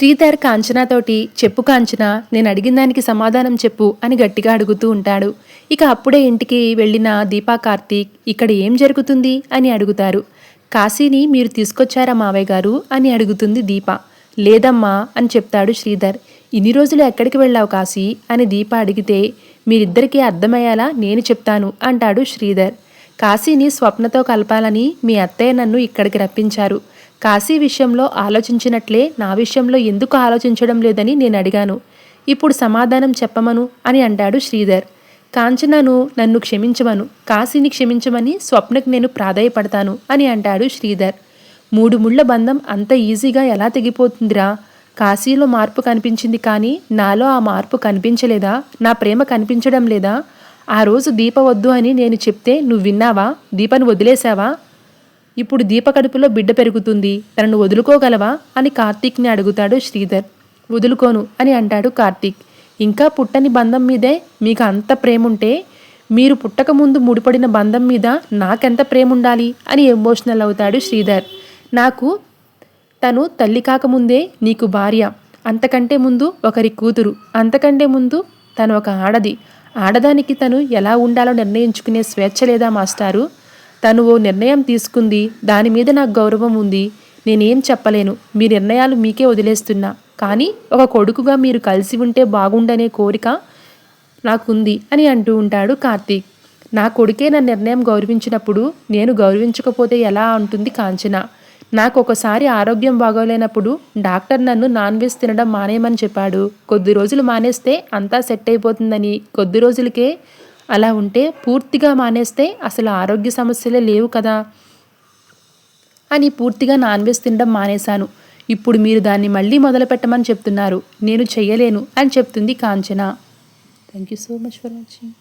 శ్రీధర్ కాంచనాతోటి చెప్పు కాంచన నేను అడిగిన దానికి సమాధానం చెప్పు అని గట్టిగా అడుగుతూ ఉంటాడు. ఇక అప్పుడే ఇంటికి వెళ్ళిన దీపా కార్తీక్ ఇక్కడ ఏం జరుగుతుంది? అని అడుగుతారు. కాశీని మీరు తీసుకొచ్చారా మావయ్య గారు? అని అడుగుతుంది దీప. లేదమ్మా అని చెప్తాడు శ్రీధర్. ఇన్ని రోజులు ఎక్కడికి వెళ్ళావు కాశీ? అని దీప అడిగితే మీరిద్దరికీ అర్థమయ్యేలా నేను చెప్తాను అంటాడు శ్రీధర్. కాశీని స్వప్నతో కలపాలని మీ అత్తయ్య నన్ను ఇక్కడికి రప్పించారు. కాశీ విషయంలో ఆలోచించినట్లే నా విషయంలో ఎందుకు ఆలోచించడం లేదని నేను అడిగాను. ఇప్పుడు సమాధానం చెప్పమను అని అంటాడు శ్రీధర్. కాంచనను నన్ను క్షమించమను కాశీని క్షమించమని స్వప్నకు నేను ప్రాధాయపడతాను అని అంటాడు శ్రీధర్. మూడు ముళ్ళ బంధం అంత ఈజీగా ఎలా తెగిపోతుందిరా? కాశీలో మార్పు కనిపించింది కానీ నాలో ఆ మార్పు కనిపించలేదా? నా ప్రేమ కనిపించడం లేదా? ఆ రోజు దీప వద్దు అని నేను చెప్తే నువ్వు విన్నావా? దీపను వదిలేశావా? ఇప్పుడు దీప కడుపులో బిడ్డ పెరుగుతుంది. తనను వదులుకోగలవా? అని కార్తీక్ని అడుగుతాడు శ్రీధర్. వదులుకోను అని అంటాడు కార్తీక్. ఇంకా పుట్టని బంధం మీదే మీకు అంత ప్రేముంటే మీరు పుట్టక ముందు ముడిపడిన బంధం మీద నాకెంత ప్రేమ ఉండాలి అని ఎమోషనల్ అవుతాడు శ్రీధర్. నాకు తను తల్లి కాకముందే నీకు భార్య. అంతకంటే ముందు ఒకరి కూతురు. అంతకంటే ముందు తను ఒక ఆడది. ఆడదానికి తను ఎలా ఉండాలో నిర్ణయించుకునే స్వేచ్ఛ లేదా మాస్టారు? తను ఓ నిర్ణయం తీసుకుంది. దాని మీద నాకు గౌరవం ఉంది. నేనేం చెప్పలేను. మీ నిర్ణయాలు మీకే వదిలేస్తున్నా. కానీ ఒక కొడుకుగా మీరు కలిసి ఉంటే బాగుండనే కోరిక నాకుంది అని అంటూ ఉంటాడు కార్తీక్. నా కొడుకే నా నిర్ణయం గౌరవించినప్పుడు నేను గౌరవించకపోతే ఎలా ఉంటుంది కాంచన. నాకు ఒకసారి ఆరోగ్యం బాగోలేనప్పుడు డాక్టర్ నన్ను నాన్ వెజ్ తినడం మానేయమని చెప్పాడు. కొద్ది రోజులు మానేస్తే అంతా సెట్ అయిపోతుందని కొద్ది రోజులకే అలా ఉంటే పూర్తిగా మానేస్తే అసలు ఆరోగ్య సమస్యలే లేవు కదా. అని పూర్తిగా నాన్ వెజ్ తినడం మానేశాను. ఇప్పుడు మీరు దాన్ని మళ్ళీ మొదలు పెట్టమని చెప్తున్నారు. నేను చెయ్యలేను అని చెప్తుంది Kanchana. Thank you so much for watching